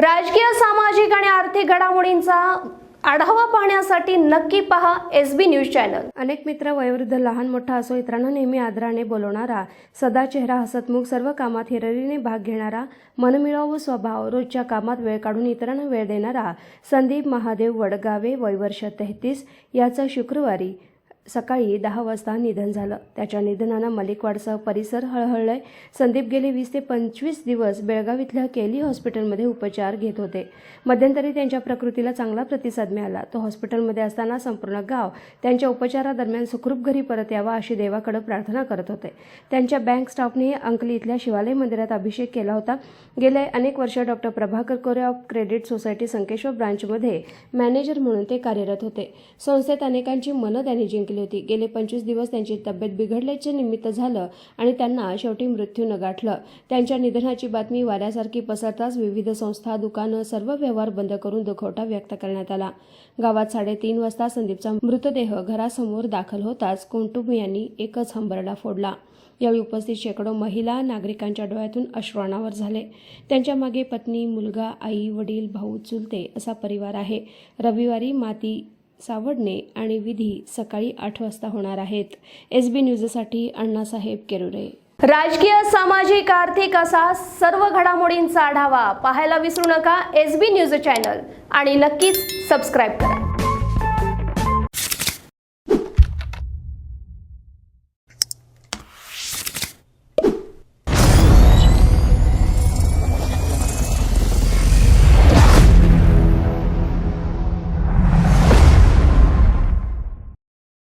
राजकीय सामाजिक आणि आर्थिक घडामोडींचा आढावा पाहण्यासाठी नक्की पहा एस बी न्यूज चॅनल. अनेक मित्र वयोवृद्ध लहान मोठा असो इतरांना नेहमी आदराने बोलवणारा सदा चेहरा हसतमुख सर्व कामात हिररीने भाग घेणारा मनमिळावू स्वभाव रोजच्या कामात वेळ काढून इतरांना वेळ देणारा संदीप महादेव वडगावे वयवर्ष तेहतीस याचा शुक्रवारी सकाळी दहा वाजता निधन झालं. त्याच्या निधनानं मलिकवाडसह परिसर हळहळलाय. संदीप गेले वीस ते पंचवीस दिवस बेळगाव इथल्या केली हॉस्पिटलमध्ये उपचार घेत होते. मध्यंतरी त्यांच्या प्रकृतीला चांगला प्रतिसाद मिळाला. तो हॉस्पिटलमध्ये असताना संपूर्ण गाव त्यांच्या उपचारादरम्यान सुखरूप घरी परत यावा अशी देवाकडे प्रार्थना करत होते. त्यांच्या बँक स्टाफने अंकली इथल्या शिवालय मंदिरात अभिषेक केला होता. गेले अनेक वर्ष doctor Prabhakar Kore of credit society Sankeshwar ब्रांचमध्ये manager म्हणून ते कार्यरत होते. संस्थेत अनेकांची मनं त्यांनी जिंकली. होती. गेले पंचवीस दिवस त्यांची तब्येत बिघडल्याचे निमित्त झालं आणि त्यांना शेवटी मृत्यूनं गाठलं त्यांच्या निधनाची बातमी वाऱ्यासारखी पसरताच विविध संस्था दुकानं सर्व व्यवहार बंद करून दुखवटा व्यक्त करण्यात आला. गावात साडेतीन वाजता संदीपचा मृतदेह घरासमोर दाखल होताच कुटुंबियांनी एकच हंबरडा फोडला. यावेळी उपस्थित शेकडो महिला नागरिकांच्या डोळ्यातून अश्रू झाले. त्यांच्या मागे पत्नी मुलगा आई वडील भाऊ चुलते असा परिवार आहे. रविवारी माती सावडणे आणि विधी सकाळी आठ वाजता होणार आहेत. एस बी न्यूजसाठी अण्णासाहेब केरुरे. राजकीय सामाजिक आर्थिक असा सर्व घडामोडींचा आढावा पाहायला विसरू नका एस बी न्यूज चॅनल आणि नक्कीच सबस्क्राईब करा.